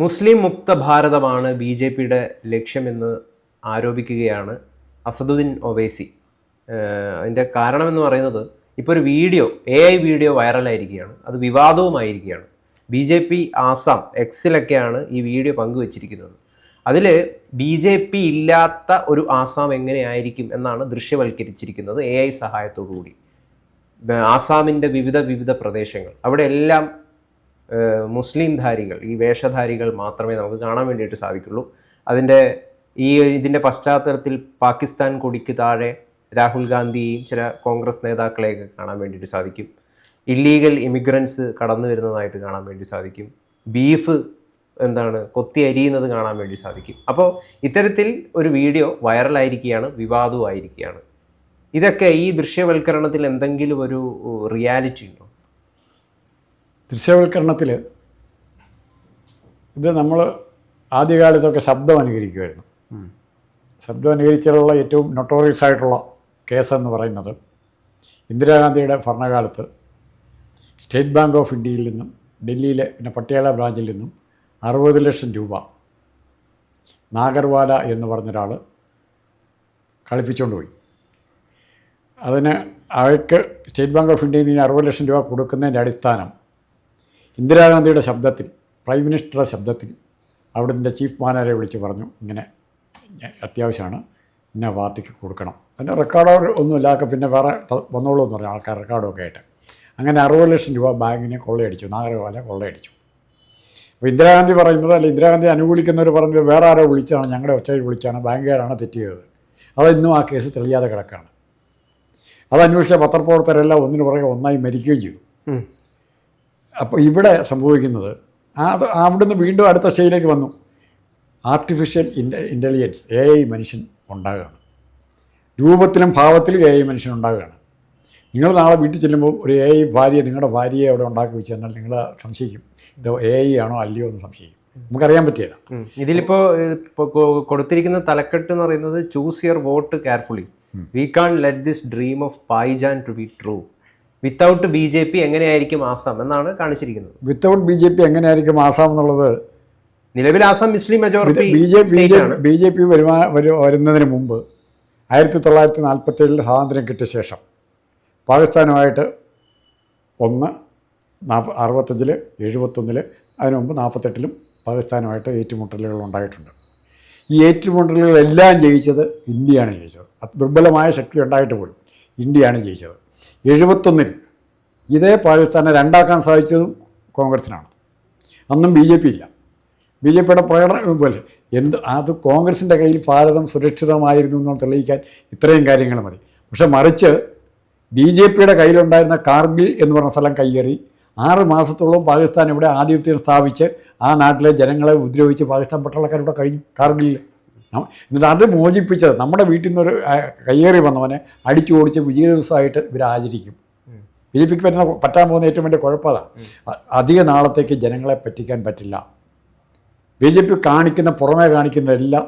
മുസ്ലിം മുക്ത ഭാരതമാണ് B J പിയുടെ ലക്ഷ്യമെന്ന് ആരോപിക്കുകയാണ് അസദുദ്ദീൻ ഒവേസി. അതിന്റെ കാരണമെന്ന് പറയുന്നത് ഇപ്പോൾ ഒരു വീഡിയോ എ ഐ വീഡിയോ വൈറലായിരിക്കുകയാണ്. അത് വിവാദവുമായിരിക്കുകയാണ്. ബി ജെ പി ആസാം എക്സിലൊക്കെയാണ് ഈ വീഡിയോ പങ്കുവച്ചിരിക്കുന്നത്. അതിൽ ബി ജെ പി ഇല്ലാത്ത ഒരു ആസാം എങ്ങനെയായിരിക്കും എന്നാണ് ദൃശ്യവൽക്കരിച്ചിരിക്കുന്നത് എ ഐ സഹായത്തോടു കൂടി ആസാമിന്റെ വിവിധ വിവിധ പ്രദേശങ്ങൾ. അവിടെ എല്ലാം മുസ്ലിം ധാരികൾ ഈ വേഷധാരികൾ മാത്രമേ നമുക്ക് കാണാൻ വേണ്ടിയിട്ട് സാധിക്കുള്ളൂ. അതിന്റെ ഈ ഇതിന്റെ പശ്ചാത്തലത്തിൽ പാകിസ്ഥാൻ കൊടിക്ക് താഴെ രാഹുൽ ഗാന്ധിയെയും ചില കോൺഗ്രസ് നേതാക്കളെയൊക്കെ കാണാൻ വേണ്ടിയിട്ട് സാധിക്കും. ഇല്ലീഗൽ ഇമിഗ്രൻസ് കടന്നു വരുന്നതായിട്ട് കാണാൻ വേണ്ടി സാധിക്കും. ബീഫ് എന്താണ് കൊത്തി അരിയുന്നത് കാണാൻ വേണ്ടി സാധിക്കും. അപ്പോൾ ഇത്തരത്തിൽ ഒരു വീഡിയോ വൈറലായിരിക്കുകയാണ് വിവാദവുമായിരിക്കുകയാണ്. ഇതൊക്കെ ഈ ദൃശ്യവൽക്കരണത്തിൽ എന്തെങ്കിലും ഒരു റിയാലിറ്റി ഉണ്ടോ? ദൃശ്യവൽക്കരണത്തിൽ ഇത് നമ്മൾ ആദ്യകാലത്തൊക്കെ ശബ്ദം അനുകരിക്കുമായിരുന്നു ശബ്ദം അനുകരിച്ചുള്ള ഏറ്റവും നൊട്ടോറിയസ് ആയിട്ടുള്ള കേസെന്ന് പറയുന്നത് ഇന്ദിരാഗാന്ധിയുടെ ഭരണകാലത്ത് സ്റ്റേറ്റ് ബാങ്ക് ഓഫ് ഇന്ത്യയിൽ നിന്നും ഡൽഹിയിലെ പിന്നെ പട്ടിയാല ബ്രാഞ്ചിൽ നിന്നും അറുപത് ലക്ഷം രൂപ നാഗർവാല എന്ന് പറഞ്ഞൊരാൾ കളിപ്പിച്ചുകൊണ്ട് പോയി അതിന് അവർക്ക് സ്റ്റേറ്റ് ബാങ്ക് ഓഫ് ഇന്ത്യയിൽ നിന്ന് അറുപത് ലക്ഷം രൂപ കൊടുക്കുന്നതിന്റെ അടിസ്ഥാനം ഇന്ദിരാഗാന്ധിയുടെ ശബ്ദത്തിൽ പ്രൈം മിനിസ്റ്ററുടെ ശബ്ദത്തിൽ അവിടുത്തെ ചീഫ് മാനേജറെ വിളിച്ച് പറഞ്ഞു ഇങ്ങനെ അത്യാവശ്യമാണ് ഇന്ന പാർട്ടിക്ക് കൊടുക്കണം. അതിന്റെ റെക്കോർഡോ ഒന്നുമില്ലാതെ പിന്നെ വേറെ വന്നോളൂ എന്ന് പറഞ്ഞു ആൾക്കാർ റെക്കോർഡൊക്കെ ആയിട്ട്. അങ്ങനെ അറുപത് ലക്ഷം രൂപ ബാങ്കിനെ കൊള്ളയടിച്ചു നാഗരവാല കൊള്ളയടിച്ചു. അപ്പോൾ ഇന്ദിരാഗാന്ധി പറയുന്നത് അല്ല ഇന്ദിരാഗാന്ധി അനുകൂലിക്കുന്നവർ പറഞ്ഞത് വേറെ ആരോ വിളിച്ചാണ് ഞങ്ങളുടെ ഒച്ചയിൽ വിളിച്ചാണ് ബാങ്കുകാരാണ് തെറ്റ് ചെയ്തത് ആ കേസ് തെളിയാതെ കിടക്കുകയാണ്. അത് അന്വേഷിച്ച പത്രപ്രവർത്തകരെല്ലാം ഒന്നിനു പുറകെ ഒന്നായി മരിക്കുകയും ചെയ്തു. അപ്പോൾ ഇവിടെ സംഭവിക്കുന്നത് അത് അവിടുന്ന് വീണ്ടും അടുത്ത സ്റ്റേജിലേക്ക് വന്നു. ആർട്ടിഫിഷ്യൽ ഇന്റ ഇന്റലിജൻസ് എ ഐ മനുഷ്യൻ ഉണ്ടാകുകയാണ്. രൂപത്തിലും ഭാവത്തിലും എ ഐ മനുഷ്യൻ ഉണ്ടാകുകയാണ്. നിങ്ങൾ നാളെ വീട്ടിൽ ചെല്ലുമ്പോൾ ഒരു എ ഐ ഭാര്യ നിങ്ങളുടെ ഭാര്യയെ അവിടെ ഉണ്ടാക്കി വെച്ച് എന്നാൽ നിങ്ങൾ സംശയിക്കും ഇത് എ ഐ ആണോ അല്ലയോ എന്ന് സംശയിക്കും. നമുക്കറിയാൻ പറ്റിയല്ല ഇതിലിപ്പോൾ കൊടുത്തിരിക്കുന്ന തലക്കെട്ട് എന്ന് പറയുന്നത് choose your vote carefully we can let this dream of പൈജാൻ to be true without B J P എങ്ങനെയായിരിക്കും ആസാം എന്നാണ് കാണിച്ചിരിക്കുന്നത്. വിത്തൗട്ട് ബി ജെ പി എങ്ങനെയായിരിക്കും ആസാം എന്നുള്ളത്? നിലവിൽ Assam Muslim majority B J P B J P വരുമാ വരു വരുന്നതിന് മുമ്പ് ആയിരത്തി തൊള്ളായിരത്തി നാൽപ്പത്തേഴിൽ സ്വാതന്ത്ര്യം കിട്ടിയ ശേഷം പാകിസ്ഥാനുമായിട്ട് ഒന്ന് നാൽപ്പ അറുപത്തഞ്ചിൽ എഴുപത്തൊന്നിൽ അതിനു മുമ്പ് നാൽപ്പത്തെട്ടിലും പാകിസ്ഥാനുമായിട്ട് ഏറ്റുമുട്ടലുകൾ ഉണ്ടായിട്ടുണ്ട്. ഈ ഏറ്റുമുട്ടലുകളെല്ലാം ജയിച്ചത് ഇന്ത്യയാണ് ജയിച്ചത്. അത് ദുർബലമായ ശക്തി ഉണ്ടായിട്ട് പോലും ഇന്ത്യയാണ് ജയിച്ചത്. എഴുപത്തൊന്നിൽ ഇതേ പാകിസ്ഥാനെ രണ്ടാക്കാൻ സാധിച്ചതും കോൺഗ്രസിനാണ്. അന്നും ബി ജെ പി ഇല്ല. ബി ജെ പിയുടെ പ്രകടനം പോലെ എന്ത് അത് കോൺഗ്രസിന്റെ കയ്യിൽ ഭാരതം സുരക്ഷിതമായിരുന്നു എന്ന് തെളിയിക്കാൻ ഇത്രയും കാര്യങ്ങൾ മതി. പക്ഷെ മറിച്ച് ബി ജെ പിയുടെ കയ്യിലുണ്ടായിരുന്ന കാർഗിൽ എന്ന് പറഞ്ഞ സ്ഥലം കയ്യേറി ആറ് മാസത്തോളം പാകിസ്ഥാൻ ഇവിടെ ആധിപത്യം സ്ഥാപിച്ച് ആ നാട്ടിലെ ജനങ്ങളെ ഉപദ്രവിച്ച് പാകിസ്ഥാൻ പട്ടാളക്കാരുടെ കഴിഞ്ഞു. കാർഗിലിൽ എന്നിട്ട് അത് മോചിപ്പിച്ചത് നമ്മുടെ വീട്ടിൽ നിന്നൊരു കയ്യേറി വന്നവനെ അടിച്ചു ഓടിച്ച് വിജയ ദിവസമായിട്ട് ഇവർ ആചരിക്കും. ബി ജെ പിക്ക് പറ്റുന്ന പറ്റാൻ പോകുന്ന ഏറ്റവും വലിയ കുഴപ്പമാണ് അധിക നാളത്തേക്ക് ജനങ്ങളെ പറ്റിക്കാൻ പറ്റില്ല. ബി ജെ പി കാണിക്കുന്ന പുറമേ കാണിക്കുന്നതെല്ലാം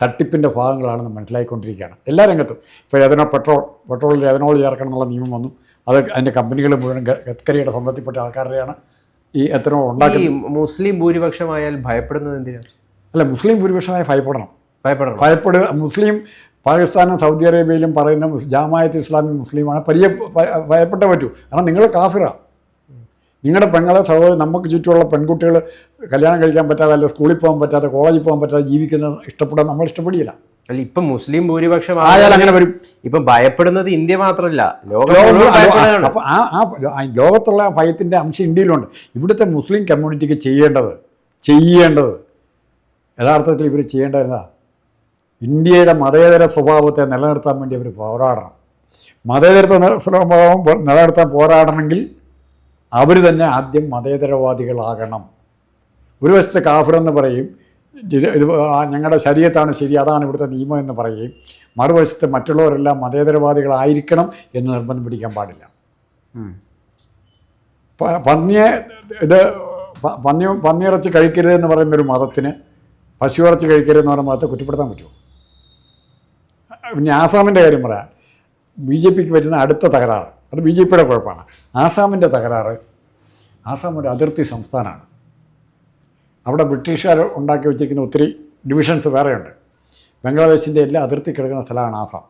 തട്ടിപ്പിന്റെ ഭാഗങ്ങളാണെന്ന് മനസ്സിലായിക്കൊണ്ടിരിക്കുകയാണ്. എല്ലാ രംഗത്തും. ഇപ്പോൾ എഥനോ പെട്രോൾ പെട്രോളിൽ എഥനോൾ ചേർക്കണം എന്നുള്ള നിയമം വന്നു. അത് അതിന്റെ കമ്പനികൾ മുഴുവൻ ഗഡ്കരിയുടെ സ്വന്തത്തിൽപ്പെട്ട ആൾക്കാരുടെയാണ് ഈ എത്രയോ ഉണ്ടാക്കി മുസ്ലിം ഭൂരിപക്ഷമായാൽ ഭയപ്പെടുന്നത് എന്തിനാണ് അല്ല മുസ്ലിം ഭൂരിപക്ഷമായി ഭയപ്പെടണം. ഭയപ്പെടണം ഭയപ്പെടുക മുസ്ലിം പാകിസ്ഥാനും സൗദി അറേബ്യയിലും പറയുന്ന ജാമായത്ത് ഇസ്ലാമി മുസ്ലിമാണ്. പരിയ ഭയപ്പെട്ട പറ്റൂ. കാരണം നിങ്ങൾ കാഫിറ. നിങ്ങളുടെ പെങ്ങളെ സഹോദരൻ നമുക്ക് ചുറ്റുമുള്ള പെൺകുട്ടികൾ കല്യാണം കഴിക്കാൻ പറ്റാതെ അല്ലെങ്കിൽ സ്കൂളിൽ പോകാൻ പറ്റാതെ കോളേജിൽ പോകാൻ പറ്റാതെ ജീവിക്കുന്ന ഇഷ്ടപ്പെടാൻ നമ്മൾ ഇഷ്ടപ്പെടില്ല അല്ല ഇപ്പം മുസ്ലിം ഭൂരിപക്ഷം ആയാൽ അങ്ങനെ വരും. ഇപ്പം ഭയപ്പെടുന്നത് ഇന്ത്യ മാത്രമല്ല. അപ്പോൾ ആ ആ ലോകത്തുള്ള ഭയത്തിന്റെ അംശം ഇന്ത്യയിലുണ്ട്. ഇവിടുത്തെ മുസ്ലിം കമ്മ്യൂണിറ്റിക്ക് ചെയ്യേണ്ടത് ചെയ്യേണ്ടത്. യഥാർത്ഥത്തിൽ ഇവർ ചെയ്യേണ്ടത് എന്താ? ഇന്ത്യയുടെ മതേതര സ്വഭാവത്തെ നിലനിർത്താൻ വേണ്ടി അവർ പോരാടണം. മതേതരത്വ നി- സ്വഭാവം നിലനിർത്താൻ പോരാടണമെങ്കിൽ അവർ തന്നെ ആദ്യം മതേതരവാദികളാകണം. ഒരു വശത്ത് കാഫിർ എന്ന് പറയും ഇത് ഇത് ഞങ്ങളുടെ ശരീരത്താണ് ശരി അതാണ് ഇവിടുത്തെ നിയമം എന്ന് പറയുകയും മറുവശത്ത് മറ്റുള്ളവരെല്ലാം മതേതരവാദികളായിരിക്കണം എന്ന് നിർബന്ധം പിടിക്കാൻ പാടില്ല. പന്നിയെ ഇത് പന്നി പന്നിയിറച്ചി കഴിക്കരുത് എന്ന് പറയുന്ന ഒരു മതത്തിന് പശു ഇറച്ചി കഴിക്കരുതെന്ന് പറയുന്ന മതത്തെ കുറ്റപ്പെടുത്താൻ പറ്റുമോ? പിന്നെ ആസാമിന്റെ കാര്യം പറയാം. ബി ജെ പിക്ക് പറ്റുന്ന അടുത്ത തകരാറ്. അത് ബി ജെ പിയുടെ കുഴപ്പമാണ്. ആസാമിന്റെ തകരാറ് ആസാം ഒരു അതിർത്തി സംസ്ഥാനമാണ്. അവിടെ ബ്രിട്ടീഷുകാർ ഉണ്ടാക്കി വെച്ചിരിക്കുന്ന ഒത്തിരി ഡിവിഷൻസ് വേറെയുണ്ട്. ബംഗ്ലാദേശിന്റെ എല്ലാ അതിർത്തി കിടക്കുന്ന സ്ഥലമാണ് ആസാം.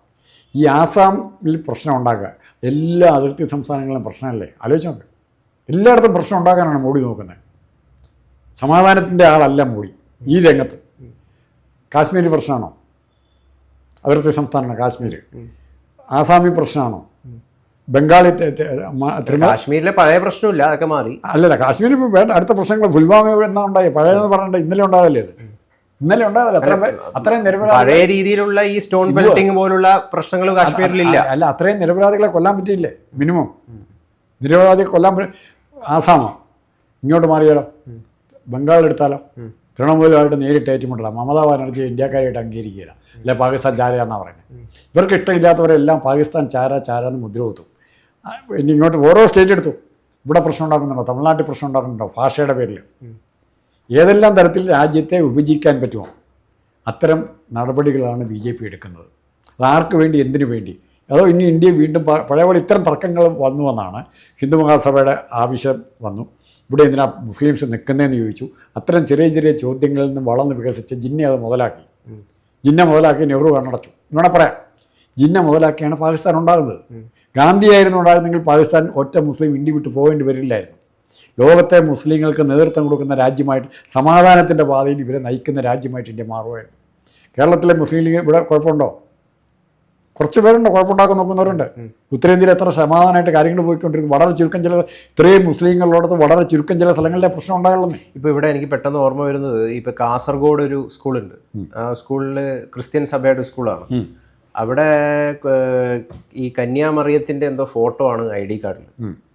ഈ ആസാമിൽ പ്രശ്നം ഉണ്ടാക്കുക. എല്ലാ അതിർത്തി സംസ്ഥാനങ്ങളിലും പ്രശ്നമല്ലേ? ആലോചിച്ച് നോക്ക്. എല്ലായിടത്തും പ്രശ്നം ഉണ്ടാക്കാനാണ് മോഡി നോക്കുന്നത്. സമാധാനത്തിന്റെ ആളല്ല മോഡി ഈ രംഗത്ത്. കാശ്മീർ പ്രശ്നമാണോ? അതിർത്തി സംസ്ഥാനമാണ് കാശ്മീർ ആസാമി പ്രശ്നമാണോ? ബംഗാളി കാശ്മീരിലെ പഴയ പ്രശ്നമില്ല അതൊക്കെ മാറി. അല്ലല്ല കാശ്മീർ ഇപ്പോൾ വേണ്ട അടുത്ത പ്രശ്നങ്ങൾ പുൽവാമ എന്നാ ഉണ്ടായി? പഴയതെന്ന് പറഞ്ഞിട്ട് ഇന്നലെ ഉണ്ടായതല്ലേ അത്? ഇന്നലെ ഉണ്ടാവില്ല അത്രയും പേ- അത്രയും നിരപരാധി പഴയ രീതിയിലുള്ള ഈ സ്റ്റോൺ ബെൽറ്റിംഗ് പോലുള്ള പ്രശ്നങ്ങൾ കാശ്മീരിലില്ല. അല്ല, അല്ല അത്രയും നിരപരാധികളെ കൊല്ലാൻ പറ്റിയില്ലേ? മിനിമം. നിരപരാധിയെ കൊല്ലാൻ ആസാമോ? ഇങ്ങോട്ട് മാറിയാലോ? ബംഗാൾ എടുത്താലോ? തൃണമൂലമായിട്ട് നേരിട്ട് ഏറ്റുമുട്ടില്ല മമതാ ബാനർജി ഇന്ത്യക്കാരായിട്ട് അംഗീകരിക്കുക അല്ലെ പാകിസ്ഥാൻ ചാര എന്നാണ് പറയുന്നത് ഇവർക്ക് ഇഷ്ടമില്ലാത്തവരെല്ലാം പാകിസ്ഥാൻ ചാര ചാര എന്ന് മുദ്ര കുത്തും ഇനി ഇങ്ങോട്ട് ഓരോ സ്റ്റേറ്റ് എടുത്തു. ഇവിടെ പ്രശ്നം ഉണ്ടാക്കുന്നുണ്ടോ? തമിഴ്നാട്ടിൽ പ്രശ്നം ഉണ്ടാക്കുന്നുണ്ടോ? ഭാഷയുടെ പേരിൽ. ഏതെല്ലാം തരത്തിൽ രാജ്യത്തെ വിഭജിക്കാൻ പറ്റുമോ? അത്തരം നടപടികളാണ് ബി ജെ പി എടുക്കുന്നത്. അത് ആർക്ക് വേണ്ടി എന്തിനു വേണ്ടി? അതോ ഇനി ഇന്ത്യ വീണ്ടും പഴയപോലെ പഴയ പോലെ ഇത്തരം തർക്കങ്ങൾ വന്നു എന്നാണ് ഹിന്ദു മഹാസഭയുടെ ആവശ്യം വന്നു. ഇവിടെ എന്തിനാ മുസ്ലിംസ് നിൽക്കുന്നതെന്ന് ചോദിച്ചു. അത്തരം ചെറിയ ചെറിയ ചോദ്യങ്ങളിൽ നിന്ന് വളർന്ന് വികസിച്ച് ജിന്നെ അത് മുതലാക്കി. ജിന്ന മുതലാക്കി നെഹ്റു കണ്ണടച്ചു. വേണേ പറയാം. ജിന്ന മുതലാക്കിയാണ് പാകിസ്ഥാൻ ഉണ്ടാകുന്നത്. ഗാന്ധിയായിരുന്നു ഉണ്ടായിരുന്നെങ്കിൽ പാകിസ്ഥാൻ ഒറ്റ മുസ്ലിം ഇന്ത്യ വിട്ട് പോകേണ്ടി വരില്ലായിരുന്നു. ലോകത്തെ മുസ്ലിങ്ങൾക്ക് നേതൃത്വം കൊടുക്കുന്ന രാജ്യമായിട്ട് സമാധാനത്തിന്റെ പാതയിൽ ഇവരെ നയിക്കുന്ന രാജ്യമായിട്ട് ഇന്ത്യ മാറുമായിരുന്നു. കേരളത്തിലെ മുസ്ലിം ലീഗ് ഇവിടെ കുഴപ്പമുണ്ടോ? കുറച്ച് പേരുണ്ട് കുഴപ്പമുണ്ടാക്കാൻ നോക്കുന്നവരുണ്ട്. ഉത്തരേന്ത്യയിൽ എത്ര സമാധാനമായിട്ട് കാര്യങ്ങൾ പോയിക്കൊണ്ടിരുന്നു. വളരെ ചുരുക്കം ചില ഇത്രയും മുസ്ലിങ്ങളുള്ളടത്ത് വളരെ ചുരുക്കം ചില സ്ഥലങ്ങളിലെ പ്രശ്നം ഉണ്ടായുള്ളൂ ഇപ്പോൾ ഇവിടെ എനിക്ക് പെട്ടെന്ന് ഓർമ്മ വരുന്നത് ഇപ്പൊ കാസർഗോഡ് ഒരു സ്കൂളുണ്ട്. ആ സ്കൂളിൽ ക്രിസ്ത്യൻ സഭയുടെ സ്കൂളാണ്. അവിടെ ഈ കന്യാമറിയത്തിന്റെ എന്തോ ഫോട്ടോ ആണ് ഐ ഡി കാർഡിൽ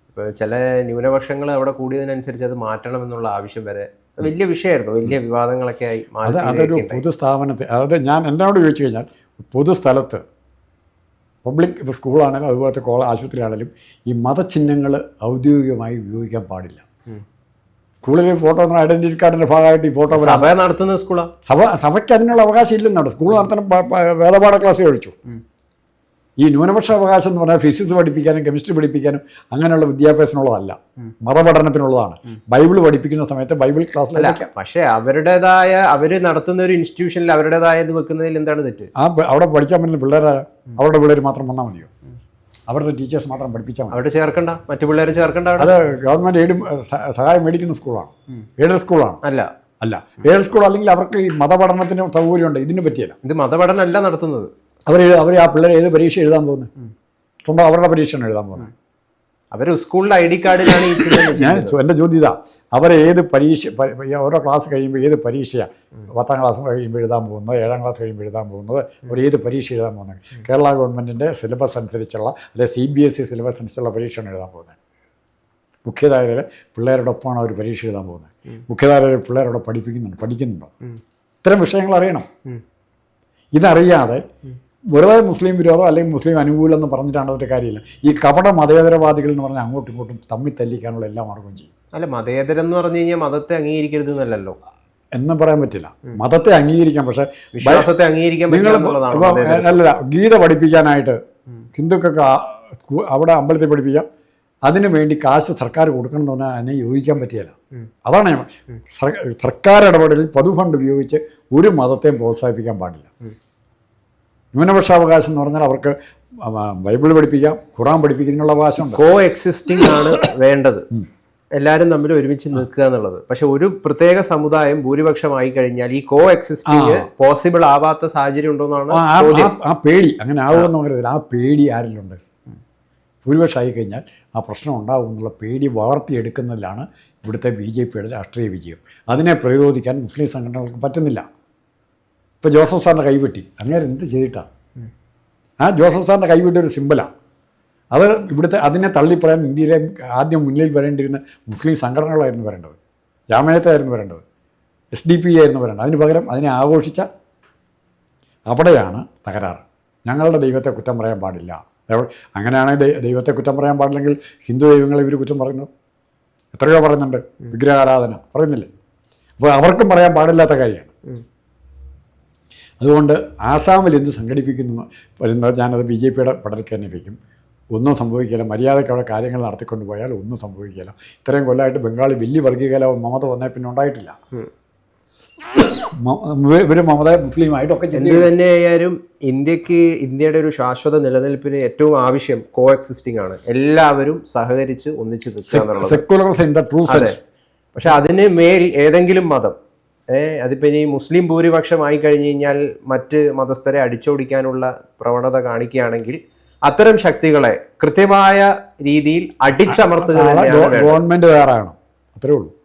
ഇപ്പോൾ ചില ന്യൂനപക്ഷങ്ങൾ അവിടെ കൂടിയതിനനുസരിച്ച് അത് മാറ്റണം എന്നുള്ള ആവശ്യം വരെ വലിയ വിഷയമായിരുന്നു. വലിയ വിവാദങ്ങളൊക്കെ ആയി അതൊരു പൊതു സ്ഥാപനത്തെ അതായത് ഞാൻ എന്നോട് ചോദിച്ചു കഴിഞ്ഞാൽ പൊതുസ്ഥലത്ത് പബ്ലിക് ഇപ്പോൾ സ്കൂളാണെങ്കിലും അതുപോലത്തെ കോള ആശുപത്രിയാണെങ്കിലും ഈ മതചിഹ്നങ്ങൾ ഔദ്യോഗികമായി ഉപയോഗിക്കാൻ പാടില്ല. സ്കൂളിൽ ഫോട്ടോ ഐഡന്റിറ്റി കാർഡിന്റെ ഭാഗമായിട്ട് ഈ ഫോട്ടോ സഭ നടത്തുന്ന സ്കൂളാണ് സഭ സഭയ്ക്ക് അതിനുള്ള അവകാശം ഇല്ലെന്നാണ്. സ്കൂൾ നടത്തുന്ന വേദപാഠ ക്ലാസ് കഴിച്ചു ഈ ന്യൂനപക്ഷ അവകാശം എന്ന് പറഞ്ഞാൽ ഫിസിക്സ് പഠിപ്പിക്കാനും കെമിസ്ട്രി പഠിപ്പിക്കാനും അങ്ങനെയുള്ള വിദ്യാഭ്യാസത്തിനുള്ളതല്ല. മതപഠനത്തിനുള്ളതാണ്. ബൈബിൾ പഠിപ്പിക്കുന്ന സമയത്ത് ബൈബിൾ ക്ലാസ്സിലേക്ക് പക്ഷേ അവരുടേതായ അവർ നടത്തുന്ന ഒരു ഇൻസ്റ്റിറ്റ്യൂഷനിൽ അവരുടേതായ ഇത് വെക്കുന്നതിൽ എന്താണ് തെറ്റ്? ആ അവിടെ പഠിക്കാൻ പറ്റുന്ന പിള്ളേരാ? അവരുടെ പിള്ളേർ മാത്രം വന്നാൽ മതിയോ? അവരുടെ ടീച്ചേഴ്സ് മാത്രം പഠിപ്പിച്ചാൽ മതി. അവിടെ ചേർക്കണ്ട? മറ്റു പിള്ളേരെ ചേർക്കണ്ട അത് ഗവൺമെന്റ് എയ്ഡ് സഹായം മേടിക്കുന്ന സ്കൂളാണ്. എയ്ഡഡ് സ്കൂളാണ്? അല്ല. അല്ല. എയ്ഡഡ് സ്കൂൾ അല്ലെങ്കിൽ അവർക്ക് ഈ മതപഠനത്തിന് സൗകര്യമുണ്ട്. ഇതിന് പറ്റിയല്ല. ഇത് മതപഠനമല്ല നടത്തുന്നത്. അവർ അവർ ആ പിള്ളേർ ഏത് പരീക്ഷ എഴുതാൻ പോകുന്നത്? സ്വന്തം അവരുടെ പരീക്ഷയാണ് എഴുതാൻ പോകുന്നത്. അവർ സ്കൂളിലെ ഐ ഡി കാർഡിലാണ് ഞാൻ. എന്റെ ചോദ്യം ഇതാ. അവർ ഏത് പരീക്ഷ ഓരോ ക്ലാസ് കഴിയുമ്പോൾ ഏത് പരീക്ഷയാണ് പത്താം ക്ലാസ് കഴിയുമ്പോൾ എഴുതാൻ പോകുന്നത് ഏഴാം ക്ലാസ് കഴിയുമ്പോൾ എഴുതാൻ പോകുന്നത് അവർ ഏത് പരീക്ഷ എഴുതാൻ പോകുന്നത്? കേരള ഗവൺമെന്റിന്റെ സിലബസ് അനുസരിച്ചുള്ള അല്ലെങ്കിൽ C B S E syllabus അനുസരിച്ചുള്ള പരീക്ഷയാണ് എഴുതാൻ പോകുന്നത്. മുഖ്യധാരയിൽ പിള്ളേരോടൊപ്പമാണ് അവർ പരീക്ഷ എഴുതാൻ പോകുന്നത്. മുഖ്യധാരയിൽ പിള്ളേരോട് പഠിപ്പിക്കുന്നുണ്ട് പഠിക്കുന്നുണ്ടോ. ഇത്തരം വിഷയങ്ങൾ അറിയണം. ഇതറിയാതെ വെറുതെ മുസ്ലിം വിരോധം അല്ലെങ്കിൽ മുസ്ലിം അനുകൂലം എന്ന് പറഞ്ഞിട്ടാണ് ഒരു കാര്യമില്ല. ഈ കപട മതേതരവാദികൾ എന്ന് പറഞ്ഞാൽ അങ്ങോട്ടും ഇങ്ങോട്ടും തമ്മി തല്ലിക്കാനുള്ള എല്ലാ മാർഗവും ചെയ്യും. അല്ല മതേതരം എന്ന് പറഞ്ഞു കഴിഞ്ഞാൽ മതത്തെ അംഗീകരിക്കരുത് എന്നല്ലല്ലോ. എന്ന് പറയാൻ പറ്റില്ല. മതത്തെ അംഗീകരിക്കാം പക്ഷേ വിശ്വാസത്തെ അംഗീകരിക്കാൻ നിങ്ങൾ പറ്റില്ല എന്നുള്ളതാണ് ഇപ്പം മതേതരം. അല്ല ഗീത പഠിപ്പിക്കാനായിട്ട് ഹിന്ദുക്കൾക്ക് അവിടെ അമ്പലത്തിൽ പഠിപ്പിക്കാം. അതിനു വേണ്ടി കാശ് സർക്കാർ കൊടുക്കണം എന്ന് പറഞ്ഞാൽ അതിനെ യോജിക്കാൻ പറ്റിയല്ല. അതാണ് സർക്കാർ ഇടപെടലിൽ പൊതുഫണ്ട് ഉപയോഗിച്ച് ഒരു മതത്തെയും പ്രോത്സാഹിപ്പിക്കാൻ പാടില്ല. ന്യൂനപക്ഷാവകാശം എന്ന് പറഞ്ഞാൽ അവർക്ക് ബൈബിൾ പഠിപ്പിക്കാം ഖുറാൻ പഠിപ്പിക്കുന്നതിനുള്ള അവകാശം കോ എക്സിസ്റ്റിംഗ് ആണ് വേണ്ടത്. എല്ലാവരും തമ്മിൽ ഒരുമിച്ച് നിൽക്കുക എന്നുള്ളത്. പക്ഷെ ഒരു പ്രത്യേക സമുദായം ഭൂരിപക്ഷമായി കഴിഞ്ഞാൽ ഈ കോ എക്സിസ്റ്റിംഗ് പോസിബിൾ ആവാത്ത സാഹചര്യം ഉണ്ടോന്നാണ് ആ, പേടി അങ്ങനെ ആവുമെന്ന് പറയുന്നത് ആ പേടി ആരിലുണ്ട്? ഭൂരിപക്ഷമായി കഴിഞ്ഞാൽ ആ പ്രശ്നം ഉണ്ടാവും എന്നുള്ള പേടി വളർത്തിയെടുക്കുന്നതിലാണ് ഇവിടുത്തെ ബി ജെ പിയുടെ രാഷ്ട്രീയ വിജയം. അതിനെ പ്രതിരോധിക്കാൻ മുസ്ലിം സംഘടനകൾക്ക് പറ്റുന്നില്ല. ഇപ്പോൾ ജോസഫ് സാറിന്റെ കൈവെട്ടി അങ്ങനെ എന്ത് ചെയ്തിട്ടാണ് ആ ജോസഫ് സാറിന്റെ കൈവിട്ട ഒരു സിമ്പിളാണ് അത് ഇവിടുത്തെ അതിനെ തള്ളിപ്പറയാൻ ഇന്ത്യയിലെ ആദ്യം മുന്നിൽ വരേണ്ടിയിരുന്ന മുസ്ലിം സംഘടനകളായിരുന്നു വരേണ്ടത്. ജാമയത്തായിരുന്നു വരേണ്ടത്. എസ് ഡി പി ആയിരുന്നു വരേണ്ടത്. അതിന് പകരം അതിനെ ആഘോഷിച്ച അവിടെയാണ് തകരാറ്. ഞങ്ങളുടെ ദൈവത്തെ കുറ്റം പറയാൻ പാടില്ല. അങ്ങനെയാണെങ്കിൽ ദൈവത്തെ കുറ്റം പറയാൻ പാടില്ലെങ്കിൽ ഹിന്ദു ദൈവങ്ങളെ ഇവർ കുറ്റം പറയുന്നു. എത്രയോ പറയുന്നുണ്ട്. വിഗ്രഹാരാധന. പറയുന്നില്ലേ? അപ്പോൾ അവർക്കും പറയാൻ പാടില്ലാത്ത കാര്യമാണ്. അതുകൊണ്ട് ആസാമിൽ എന്ത് സംഘടിപ്പിക്കുന്നു? വരുന്നത് ഞാനത് ബി ജെ പിയുടെ പടലേക്ക് തന്നെ വയ്ക്കും. ഒന്നും സംഭവിക്കില്ല. മര്യാദയ്ക്ക് അവിടെ കാര്യങ്ങൾ നടത്തിക്കൊണ്ട് പോയാൽ ഒന്നും സംഭവിക്കില്ല. ഇത്രയും കൊല്ലമായിട്ട് ബംഗാളിൽ വലിയ വർഗീയ കലാപം മമത വന്നേ പിന്നെ ഉണ്ടായിട്ടില്ല. ഇവർ മമത മുസ്ലിമായിട്ടൊക്കെ എന്ത് ചിന്തിക്കും തന്നെയായാലും ഇന്ത്യയ്ക്ക് ഇന്ത്യയുടെ ഒരു ശാശ്വത നിലനിൽപ്പിന് ഏറ്റവും ആവശ്യം കോ എക്സിസ്റ്റിംഗ് ആണ്. എല്ലാവരും സഹകരിച്ച് ഒന്നിച്ച് നിൽക്കുക എന്നുള്ളത്. പക്ഷെ അതിന് മേൽ ഏതെങ്കിലും മതം ഏഹ് അതിപ്പോ ഇനി മുസ്ലിം ഭൂരിപക്ഷമായി കഴിഞ്ഞു കഴിഞ്ഞാൽ മറ്റ് മതസ്ഥരെ അടിച്ചോടിക്കാനുള്ള പ്രവണത കാണിക്കുകയാണെങ്കിൽ അത്തരം ശക്തികളെ കൃത്യമായ രീതിയിൽ അടിച്ചമർത്തുക ഗവൺമെന്റ് തയ്യാറാകണം. അത്രേ ഉള്ളൂ.